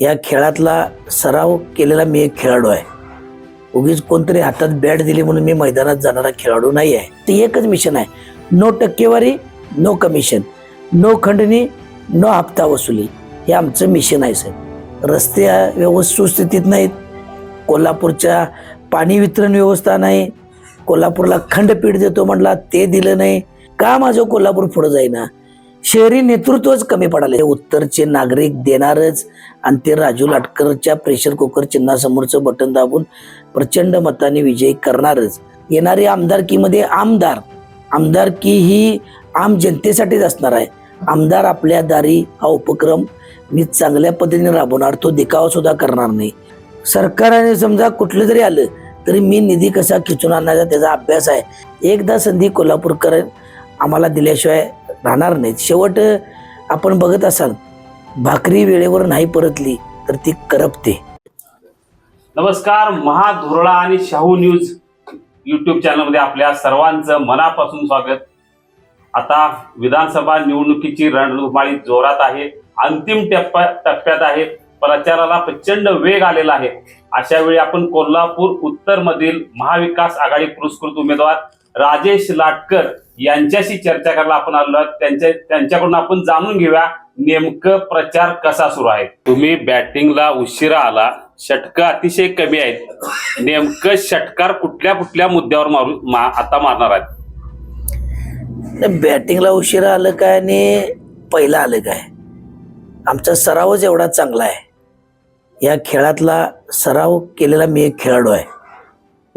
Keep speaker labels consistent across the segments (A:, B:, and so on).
A: या खेळातला सराव केलेला मी एक खेळाडू आहे. उगीच कोणतरी हातात बॅट दिली म्हणून मी मैदानात जाणारा खेळाडू नाही आहे. ते एकच मिशन आहे. नो टक्केवारी नो कमिशन नो खंडणी नो हप्ता वसुली. हे आमचं मिशन आहे सर रस्ते व्यवस्थित सुस्थितीत नाहीत. कोल्हापूरच्या पाणी वितरण व्यवस्था नाही. कोल्हापूरला खंडपीठ देतो म्हटला ते दिलं नाही. का माझं कोल्हापूर पुढं जाईना? शहरी नेतृत्वच कमी पडाले उत्तरचे नागरिक देणारच. आणि ते राजू लाटकरच्या प्रेशर कुकर चिन्हासमोरचं बटन दाबून प्रचंड मताने विजयी करणारच. येणारी आमदारकीमध्ये आमदार. आमदारकी ही आम जनतेसाठीच असणार आहे. आमदार आपल्या दारी हा उपक्रम मी चांगल्या पद्धतीने राबवणार तो दिखावा सुद्धा करणार नाही. सरकारने समजा कुठलं जरी आलं तरी मी निधी कसा खिचून आणण्याचा त्याचा अभ्यास आहे. एकदा संधी कोल्हापूरकर आम्हाला दिल्याशिवाय राहणार नाहीत. शेवट आपण बघत असाल भाकरी वेळेवर नाही परतली तर ती करपते.
B: नमस्कार महाधुरळा आणि शाहू न्यूज युट्यूब चॅनलमध्ये आपल्या सर्वांचं मनापासून स्वागत. आता विधानसभा निवडणुकीची रणधुमाळी जोरात आहे अंतिम टप्प्या टप्प्यात आहे प्रचाराला प्रचंड वेग आलेला आहे. अशा वेळी आपण कोल्हापूर उत्तर मधील महाविकास आघाडी पुरस्कृत उमेदवार राजेश लाटकर यांच्याशी चर्चा करायला आपण आलो आहोत. त्यांच्या त्यांच्याकडून आपण जाणून घेऊया नेमकं प्रचार कसा सुरू आहे. तुम्ही बॅटिंगला उशिरा आला. षटकं अतिशय कमी आहेत. नेमकं षटकार कुठल्या कुठल्या मुद्द्यावर मारू मा- आता मारणार आहेत?
A: बॅटिंगला उशिरा आलं काय आणि पहिला आलं काय? आमचा सरावच एवढा चांगला आहे. या खेळातला सराव केलेला मी एक खेळाडू आहे.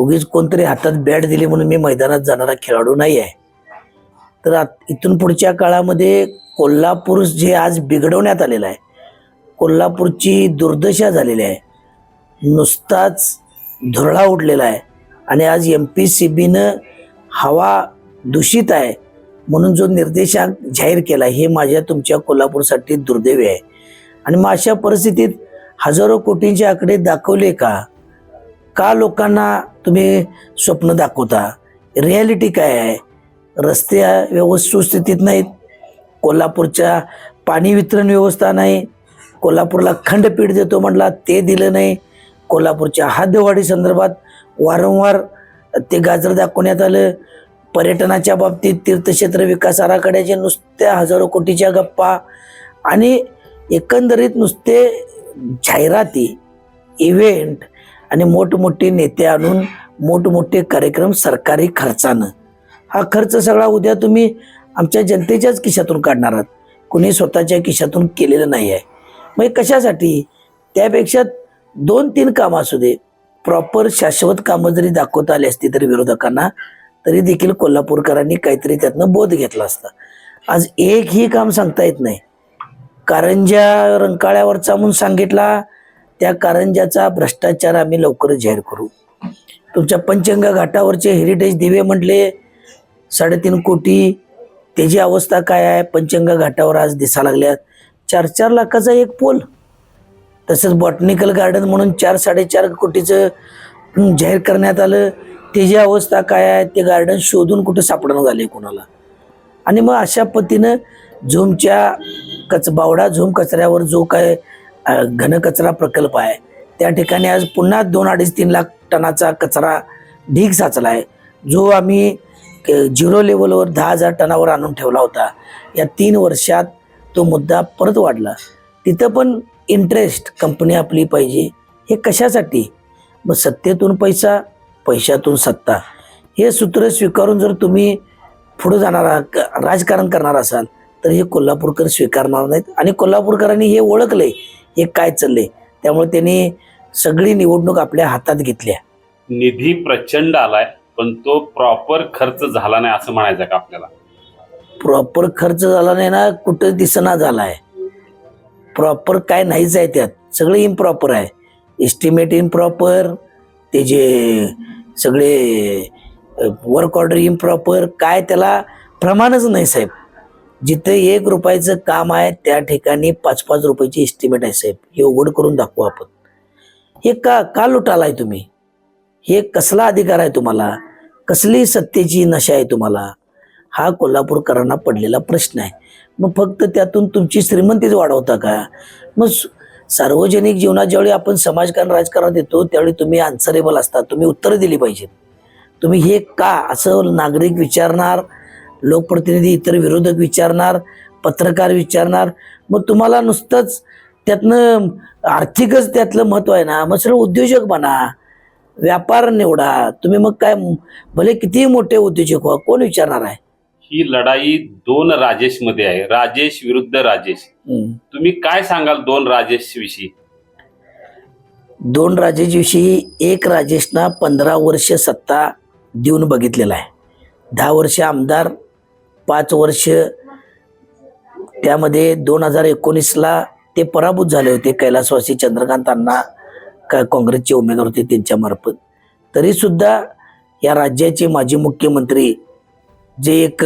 A: उगीच कोणतरी हातात बॅट दिली म्हणून मी मैदानात जाणारा खेळाडू नाही आहे तर आत- इथून पुढच्या काळामध्ये कोल्हापूर जे आज बिघडवण्यात आलेलं आहे कोल्हापूरची दुर्दशा झालेली आहे. नुसताच धुरळा उठलेला आहे आणि आज एम पी सी बीनं हवा दूषित आहे म्हणून जो निर्देशांक जाहीर केला हे माझ्या तुमच्या कोल्हापूरसाठी दुर्दैवी आहे. आणि मग अशा परिस्थितीत हजारो कोटींचे आकडे दाखवले का? का लोकांना तुम्ही स्वप्न दाखवता? रियालिटी काय आहे? रस्ते व्यवस्थित सुस्थितीत नाहीत. कोल्हापूरच्या पाणी वितरण व्यवस्था नाही. कोल्हापूरला खंडपीठ देतो म्हटला ते दिलं नाही. कोल्हापूरच्या हद्दवाढी संदर्भात वारंवार ते गाजर दाखवण्यात आलं. पर्यटनाच्या बाबतीत तीर्थक्षेत्र विकास आराखड्याचे नुसत्या हजारो कोटीच्या गप्पा आणि एकंदरीत नुसते जाहिराती इव्हेंट आणि मोठमोठे नेते आणून मोठमोठे कार्यक्रम सरकारी खर्चानं. हा खर्च सगळा उद्या तुम्ही आमच्या जनतेच्याच खिशातून काढणार आहात. कुणी स्वतःच्या खिशातून केलेलं नाही आहे मग कशासाठी? त्यापेक्षा दोन तीन कामं असू दे. प्रॉपर शाश्वत कामं जरी दाखवता आली असती तरी विरोधकांना तरी देखील कोल्हापूरकरांनी काहीतरी त्यातनं बोध घेतला असता. आज एकही काम सांगता येत नाही. कारंजा रंकाळ्यावरचा म्हणून सांगितला त्या कारंजाचा भ्रष्टाचार आम्ही लवकरच जाहीर करू. तुमच्या पंचगंगा घाटावरचे हेरिटेज दिवे म्हटले साडेतीन कोटी. त्याची अवस्था काय आहे पंचगंगा घाटावर आज दिसा लागल्यात. चार चार लाखाचा एक पोल. तसंच बॉटनिकल गार्डन म्हणून चार साडेचार कोटीचं जाहीर करण्यात आलं. त्याची अवस्था काय आहे ते गार्डन शोधून कुठं सापडणं झाले कोणाला? आणि मग अशा पद्धतीनं झोमच्या कच बावडा झोम कचऱ्यावर जो काय घनकचरा प्रकल्प आहे. त्या ठिकाणी आज पुन्हा दोन अडीच तीन लाख टनाचा कचरा ढीग साचला आहे जो आम्ही झिरो लेवलवर दहा हजार टनावर आणून ठेवला होता. या तीन वर्षात तो मुद्दा परत वाढला. तिथं पण इंटरेस्ट कंपनी आपली पाहिजे. हे कशासाठी? मग सत्तेतून पैसा पैशातून सत्ता. हे सूत्र स्वीकारून जर तुम्ही पुढे जाणार राजकारण करणार असाल तर हे कोल्हापूरकर स्वीकारणार नाहीत. आणि कोल्हापूरकरांनी हे ओळखलंय. हे काय चाललंय? त्यामुळे त्यांनी सगळी निवडणूक आपल्या हातात घेतल्या.
B: निधी प्रचंड आलाय पण तो प्रॉपर खर्च झाला नाही असं म्हणायचं का आपल्याला?
A: प्रॉपर खर्च झाला नाही ना कुठं दिसना झाला आहे प्रॉपर काय नाहीच आहे त्यात. सगळं इम्प्रॉपर आहे. एस्टिमेट इम्प्रॉपर ते जे सगळे वर्क ऑर्डर इम्प्रॉपर काय त्याला प्रमाणच नाही साहेब. जिथे एक रुपयाचं काम आहे त्या ठिकाणी पाच पाच रुपयाची एस्टिमेट आहे साहेब. हे उघड करून दाखवू आपण. हे का का लुटालाय तुम्ही? हे कसला अधिकार आहे तुम्हाला? कसली सत्तेची नशा आहे तुम्हाला? हा कोल्हापूरकरांना पडलेला प्रश्न आहे. मग फक्त त्यातून तुमची श्रीमंतीच वाढवता का? मग सार्वजनिक जीवनात ज्यावेळी आपण समाजकारण राजकारणात येतो त्यावेळी तुम्ही आन्सरेबल असता. तुम्ही उत्तरं दिली पाहिजेत. तुम्ही हे का असं नागरिक विचारणार? लोकप्रतिनिधी इतर विरोधक विचारणार पत्रकार विचारणार. मग तुम्हाला नुसतंच त्यातनं आर्थिकच त्यातलं महत्त्व आहे ना. मग सरळ उद्योजक बना व्यापार निवडा. तुम्ही मग काय भले कितीही मोठे उद्योजक व्हा कोण विचारणार आहे?
B: ही लढाई दोन राजेशमध्ये आहे. राजेश विरुद्ध राजेश. तुम्ही काय सांगाल दोन राजेश विषयी
A: दोन राजेशविषयी एक राजेशना पंधरा वर्ष सत्ता देऊन बघितलेला आहे. दहा वर्ष आमदार पाच वर्ष त्यामध्ये दोन हजार एकोणीसला ते पराभूत झाले होते कैलासवासी चंद्रकांत अण्णा का काँग्रेसचे उमेदवार होते त्यांच्यामार्फत तरीसुद्धा या राज्याचे माजी मुख्यमंत्री जे एक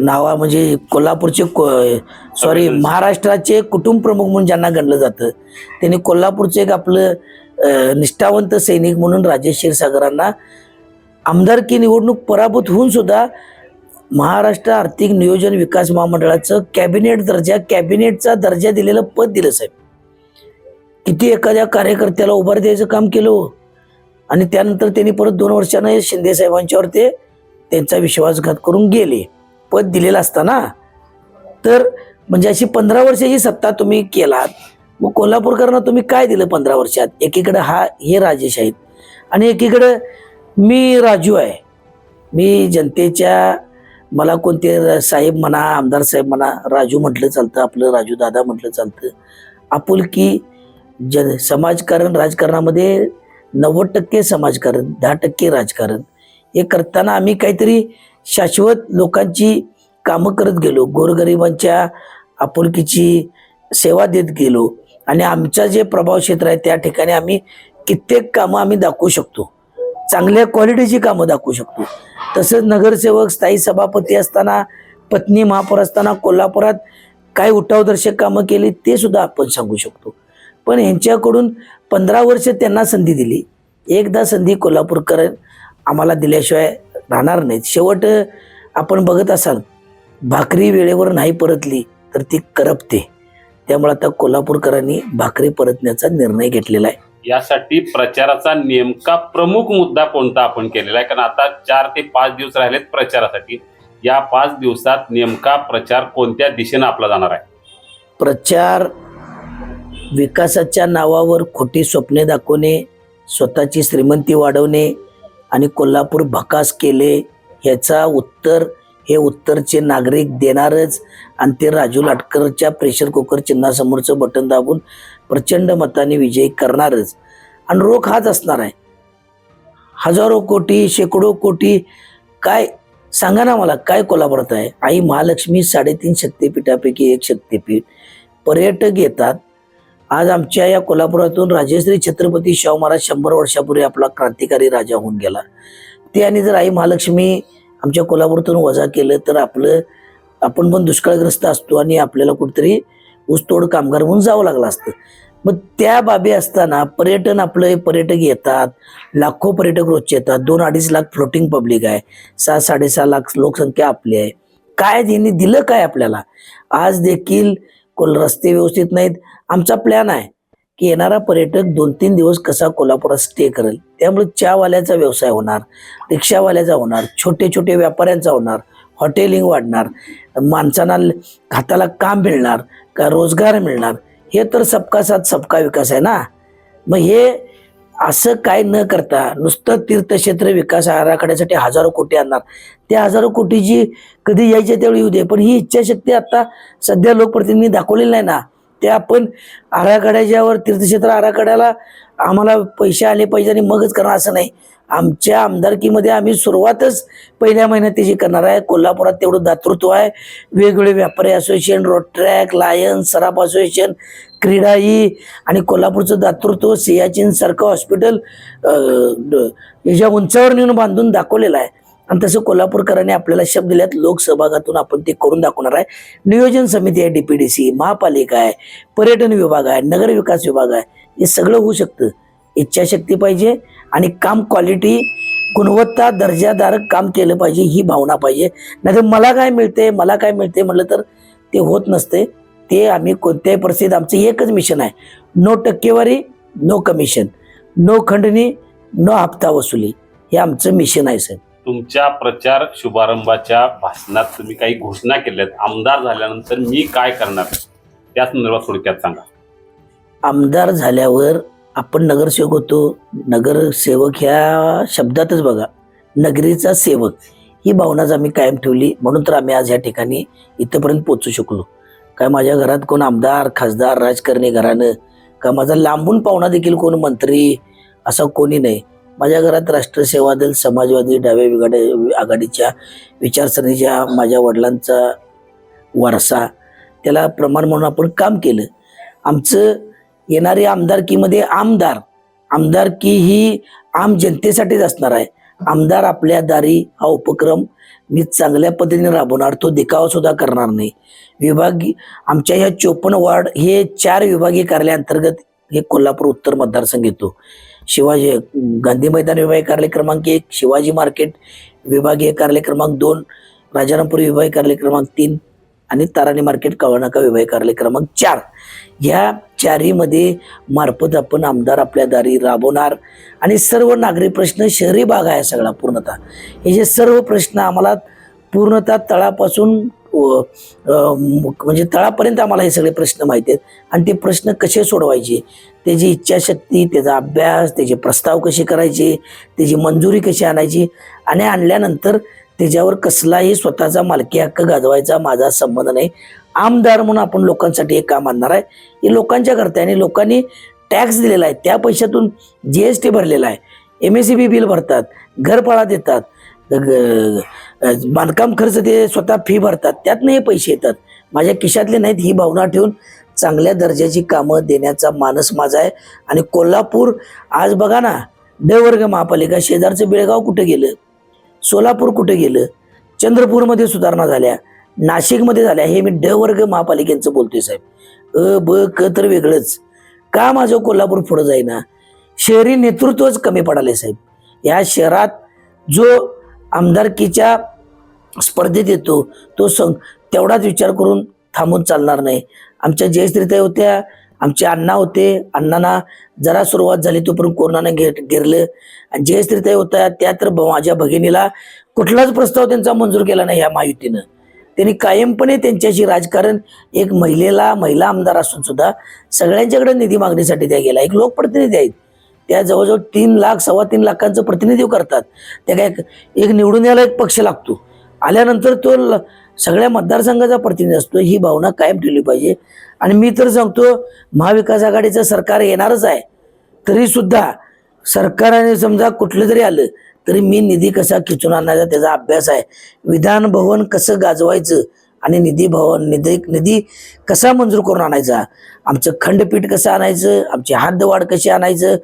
A: नावा म्हणजे कोल्हापूरचे सॉरी महाराष्ट्राचे कुटुंब प्रमुख म्हणून ज्यांना गणलं जातं त्यांनी कोल्हापूरचं एक आपलं निष्ठावंत सैनिक म्हणून राजेश क्षीरसागरांना आमदारकी निवडणूक पराभूत होऊन सुद्धा महाराष्ट्र आर्थिक नियोजन विकास महामंडळाचं कॅबिनेट दर्जा कॅबिनेटचा दर्जा दिलेलं पद दिलं साहेब. किती एखाद्या कार्यकर्त्याला उभार द्यायचं काम केलं हो. आणि त्यानंतर त्यांनी परत दोन वर्षानं शिंदे साहेबांच्यावर ते त्यांचा विश्वासघात करून गेले. पद दिलेलं असताना. तर म्हणजे अशी पंधरा वर्षाची सत्ता तुम्ही केलात. मग कोल्हापूरकरांना तुम्ही काय दिलं पंधरा वर्षात? एकीकडं हा हे राजेश आहेत. आणि एकीकडं मी राजू आहे. मी जनतेच्या मला कोणते साहेब म्हणा आमदार साहेब म्हणा राजू म्हटलं चालतं आपलं राजू दादा म्हटलं चालतं. आपुलकी जन समाजकारण राजकारणामध्ये नव्वद टक्के समाजकारण दहा टक्के राजकारण. हे करताना आम्ही काहीतरी शाश्वत लोकांची कामं करत गेलो गोरगरिबांच्या आपुलकीची सेवा देत गेलो. आणि आमचं जे प्रभाव क्षेत्र आहे त्या ठिकाणी आम्ही कित्येक कामं आम्ही दाखवू शकतो. चांगल्या क्वालिटीची कामं दाखवू शकतो. तसंच नगरसेवक स्थायी सभापती असताना पत्नी महापौर असताना कोल्हापुरात काय उठावदर्शक कामं केली ते सुद्धा आपण सांगू शकतो. पण यांच्याकडून पंधरा वर्ष त्यांना संधी दिली. एकदा संधी कोल्हापूरकर आम्हाला दिल्याशिवाय राहणार नाहीत. शेवट आपण बघत असाल भाकरी वेळेवर नाही परतली तर ती करपते. त्यामुळे आता कोल्हापूरकरांनी भाकरी परतण्याचा निर्णय घेतलेला आहे.
B: यासाठी प्रचाराचा नेमका प्रमुख मुद्दा कोणता आपण केलेला आहे? कारण आता चार ते पाच दिवस राहिलेत प्रचारासाठी. या पाच दिवसात नेमका प्रचार कोणत्या दिशेनं आपला जाणार आहे?
A: प्रचार विकासाच्या नावावर खोटी स्वप्ने दाखवणे स्वतःची श्रीमंती वाढवणे आणि कोल्हापूर भकास केले ह्याचा उत्तर हे उत्तरचे नागरिक देणारच. आणि ते राजू लाटकरच्या प्रेशर कुकर चिन्हासमोरचं बटन दाबून प्रचंड मताने विजयी करणारच. आणि रोख हाच असणार आहे. हजारो कोटी शेकडो कोटी काय सांगा ना मला काय कोल्हापुरात आहे? आई महालक्ष्मी साडेतीन शक्तिपीठापैकी एक शक्तिपीठ. पर्यटक येतात. आज आमच्या या कोल्हापुरातून राजेश्री छत्रपती शाहू महाराज शंभर वर्षापूर्वी आपला क्रांतिकारी राजा होऊन गेला. ते आणि जर आई महालक्ष्मी आमच्या कोल्हापुरातून वजा केलं तर आपलं आपण पण दुष्काळग्रस्त असतो आणि आपल्याला कुठेतरी ऊसतोड कामगार म्हणून जावं लागलं असतं. मग त्या बाबी असताना पर्यटन आपलं पर्यटक येतात लाखो पर्यटक रोजचे येतात दोन अडीच लाख फ्लोटिंग पब्लिक आहे सहा साडेसहा लाख लोकसंख्या आपली आहे. काय त्यांनी दिलं काय आपल्याला? आज देखील कोल रस्ते व्यवस्थित नाहीत. आमचा प्लॅन आहे की येणारा पर्यटक दोन तीन दिवस कसा कोल्हापुरात स्टे करेल. त्यामुळे चहावाल्याचा व्यवसाय होणार रिक्षावाल्याचा होणार छोटे छोटे व्यापाऱ्यांचा होणार हॉटेलिंग वाढणार माणसांना हाताला काम मिळणार का रोजगार मिळणार? हे तर सबका साथ सबका विकास आहे ना? मग हे असं काय न करता नुसतं तीर्थक्षेत्र विकास आराखड्यासाठी हजारो कोटी आणणार. त्या हजारो कोटीची कधी यायचे त्यावेळी येऊ दे. पण ही इच्छाशक्ती आता सध्या लोकप्रतिनिधी दाखवलेली नाही ना. ते आपण आराखड्याच्यावर तीर्थक्षेत्र आराखड्याला आम्हाला पैसे आले पाहिजे आणि मगच करणार असं नाही. आमच्या आमदारकीमध्ये आम्ही सुरुवातच पहिल्या महिन्यात त्याची करणार आहे कोल्हापुरात तेवढं दातृत्व आहे. वेगवेगळे व्यापारी असोसिएशन रोड ट्रॅक लायन्स सराफ असोसिएशन क्रीडा आणि कोल्हापूरचं दातृत्व सियाचिन सारखं हॉस्पिटल याच्या उंचावर नेऊन बांधून दाखवलेलं आहे. आणि तसं कोल्हापूरकरांनी आपल्याला शब्द दिल्यात लोकसहभागातून आपण ते करून दाखवणार आहे. नियोजन समिती आहे डीपीडीसी महापालिका आहे पर्यटन विभाग आहे नगर विकास विभाग आहे. हे सगळं होऊ शकतं. इच्छाशक्ती पाहिजे आणि काम क्वालिटी गुणवत्ता दर्जादार काम केलं पाहिजे ही भावना पाहिजे. नाहीतर मला काय मिळते मला काय मिळते म्हटलं तर ते होत नसते ते आम्ही कोणत्याही परिस्थितीत आमचं एकच मिशन आहे. नो टक्केवारी नो कमिशन नो खंडणी नो हप्ता वसुली. हे आमचं मिशन आहे साहेब.
B: तुमच्या प्रचार शुभारंभाच्या भाषणात तुम्ही काही घोषणा केल्यात आमदार झाल्यानंतर मी काय करणार? त्या संदर्भात थोडक्यात सांगा.
A: आमदार झाल्यावर आपण नगरसेवक होतो. नगरसेवक ह्या शब्दातच बघा नगरीचा सेवक ही भावनाच आम्ही कायम ठेवली. म्हणून तर आम्ही आज या ठिकाणी इथंपर्यंत पोचू शकलो. काय माझ्या घरात कोण आमदार खासदार राजकारणी घरानं? का माझा लांबून पाहुणा देखील कोण मंत्री? असा कोणी नाही. माझ्या घरात राष्ट्रसेवा दल समाजवादी डाव्या विघाड आघाडीच्या विचारसरणीच्या माझ्या वडिलांचा वारसा त्याला प्रमाण म्हणून आपण काम केलं. आमचं येणारी आमदारकीमध्ये आमदार आमदारकी ही आम जनतेसाठीच असणार आहे. आमदार आपल्या दारी हा उपक्रम मी चांगल्या पद्धतीने राबवणार तो देखावासुद्धा करणार नाही. विभाग आमच्या ह्या चोपन्न वार्ड हे चार विभागीय कार्यालयाअंतर्गत हे कोल्हापूर उत्तर मतदारसंघ येतो. शिवाजी गांधी मैदान विभागीय कार्यालय क्रमांक एक शिवाजी मार्केट विभागीय कार्यालय क्रमांक दोन राजारामपुरी विभागीय कार्यालय क्रमांक तीन आणि ताराणी मार्केट कवळनाका विभागीय कार्यालय क्रमांक चार. ह्या चारीमध्ये मार्फत आपण आमदार आपल्या दारी राबवणार आणि सर्व नागरी प्रश्न शहरी भाग आहे सगळा पूर्णतः. हे जे सर्व प्रश्न आम्हाला पूर्णतः तळापासून म्हणजे तळापर्यंत आम्हाला हे सगळे प्रश्न माहिती आहेत. आणि ते प्रश्न कसे सोडवायचे? त्याची इच्छाशक्ती त्याचा अभ्यास त्याचे प्रस्ताव कसे करायचे? त्याची मंजुरी कशी आणायची? आणि आणल्यानंतर त्याच्यावर कसलाही स्वतःचा मालकी हक्क गाजवायचा माझा संबंध नाही. आमदार म्हणून आपण लोकांसाठी एक काम आणणार आहे. हे लोकांच्या करता आणि लोकांनी टॅक्स दिलेला आहे. त्या पैशातून जी एस टी भरलेला आहे. M S C B bill भरतात. घरपाळा देतात. ग- बांधकाम खर्च ते स्वतः फी भरतात. त्यातनं हे पैसे येतात. माझ्या खिशातले नाहीत ही भावना ठेवून चांगल्या दर्जाची कामं देण्याचा मानस माझा आहे. आणि कोल्हापूर आज बघा ना ड वर्ग महापालिका शेजारचं बेळगाव कुठं गेलं? सोलापूर कुठं गेलं? चंद्रपूरमध्ये सुधारणा झाल्या. नाशिकमध्ये झाल्या. हे मी ड वर्ग महापालिकेचं बोलतोय साहेब. अ ब क तर वेगळंच. का माझं कोल्हापूर पुढं जाईना? शहरी नेतृत्वच कमी पडाले साहेब. या शहरात जो आमदारकीच्या स्पर्धेत येतो तो संघ तेवढाच विचार करून थांबून चालणार नाही. आमच्या जयश्रीताई होत्या आमचे अण्णा होते अण्णांना जरा सुरुवात झाली तोपर्यंत कोरोनानं घे घेरलं. आणि जयश्रीताई होत्या त्या तर माझ्या भगिनीला कुठलाच प्रस्ताव त्यांचा मंजूर केला नाही ह्या महायुतीनं. त्यांनी कायमपणे त्यांच्याशी राजकारण एक महिलेला महिला आमदार असून सुद्धा सगळ्यांच्याकडे निधी मागणीसाठी त्या गेला एक लोकप्रतिनिधी आहेत. त्या जवळजवळ तीन लाख सव्वा तीन लाखांचं प्रतिनिधित्व करतात. त्या काय एक निवडून यायला एक पक्ष लागतो. आल्यानंतर तो ल- सगळ्या मतदारसंघाचा प्रतिनिधी असतो. ही भावना कायम ठेवली पाहिजे. आणि मी तर सांगतो महाविकास आघाडीचं सरकार येणारच आहे. तरीसुद्धा सरकारने समजा कुठलं जरी आलं तरी मी निधी कसा खिचून आणायचा त्याचा अभ्यास आहे. विधान भवन कसं गाजवायचं आणि निधी भवन निधी निधी कसा मंजूर करून आणायचा? आमचं खंडपीठ कसं आणायचं? आमची हद्दवाढ कशी आणायचं?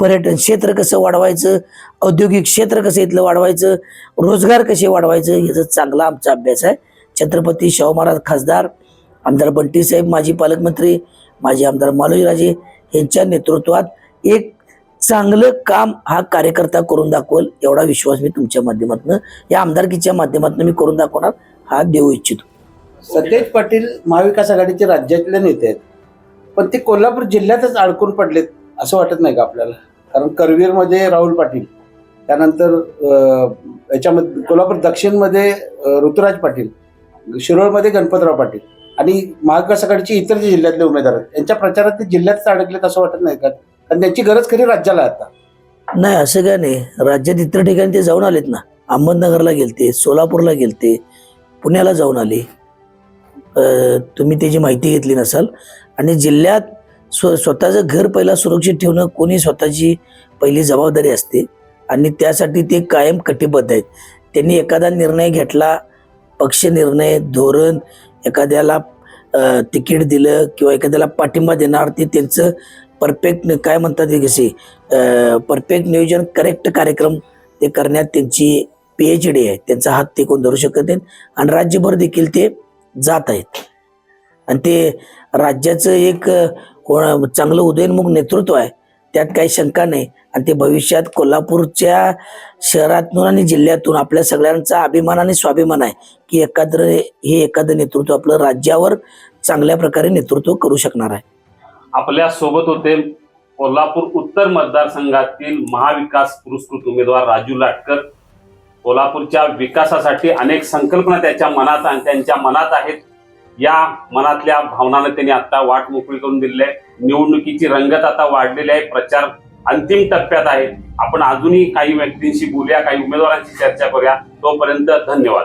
A: पर्यटन क्षेत्र कसं वाढवायचं? औद्योगिक क्षेत्र कसं इथलं वाढवायचं? रोजगार कसे वाढवायचं? याचा चांगला आमचा अभ्यास आहे. छत्रपती शाहू महाराज खासदार आमदार बंटीसाहेब माजी पालकमंत्री माजी आमदार मालोजीराजे यांच्या नेतृत्वात एक चांगलं काम हा कार्यकर्ता करून दाखवल एवढा विश्वास मी तुमच्या माध्यमातून या आमदारकीच्या माध्यमातून मी करून दाखवणार हा देऊ इच्छितो.
C: सतेज पाटील महाविकास आघाडीचे राज्यातले नेते आहेत. पण ते कोल्हापूर जिल्ह्यातच अडकून पडलेत असं वाटत नाही का आपल्याला? कारण करवीरमध्ये राहुल पाटील त्यानंतर याच्यामध्ये कोल्हापूर दक्षिणमध्ये ऋतुराज पाटील शिरोळमध्ये गणपतराव पाटील आणि महाविकास आघाडीचे इतर जे जिल्ह्यातले उमेदवार आहेत यांच्या प्रचारात ते जिल्ह्यातच अडकलेत असं वाटत नाही का? कारण त्यांची गरज खरी राज्याला आता.
A: नाही असं काय नाही. राज्यात इतर ठिकाणी ते जाऊन आलेत ना. अहमदनगरला गेलते सोलापूरला गेलते पुण्याला जाऊन आले. तुम्ही त्याची माहिती घेतली नसाल. आणि जिल्ह्यात स्व स्वतःचं घर पहिला सुरक्षित ठेवणं कोणी स्वतःची पहिली जबाबदारी असते. आणि त्यासाठी ते कायम कटिबद्ध आहेत. त्यांनी एखादा निर्णय घेतला पक्ष निर्णय धोरण एखाद्याला तिकीट दिलं किंवा एखाद्याला पाठिंबा देणार ते त्यांचं परफेक्ट काय म्हणतात ते कसे परफेक्ट नियोजन करेक्ट कार्यक्रम ते करण्यात त्यांची पी एच डी आहे. त्यांचा हात ते कोण धरू शकत नाहीत. आणि राज्यभर देखील ते जात आहेत. आणि ते राज्याचं एक कोण चांगलं उदयोन्मुख नेतृत्व आहे त्यात काही शंका नाही. आणि ते भविष्यात कोल्हापूरच्या शहरातून आणि जिल्ह्यातून आपल्या सगळ्यांचा अभिमान आणि स्वाभिमान आहे की एखादं हे एखादं नेतृत्व आपलं राज्यावर चांगल्या प्रकारे नेतृत्व करू शकणार आहे.
B: आपल्यासोबत होते कोल्हापूर उत्तर मतदारसंघातील महाविकास पुरस्कृत उमेदवार राजू लाटकर. कोल्हापूरच्या विकासासाठी अनेक संकल्पना त्याच्या मनात आणि त्यांच्या मनात आहेत. या मनातल्या भावनांना त्यांनी आता वाट मोकळी करून दिलेली आहे. निवडणुकीची रंगत आता वाढलेली आहे. प्रचार अंतिम टप्प्यात आहे आपण अजूनही काही व्यक्तींशी बोलूया काही उमेदवारांशी चर्चा करूया. तोपर्यंत धन्यवाद.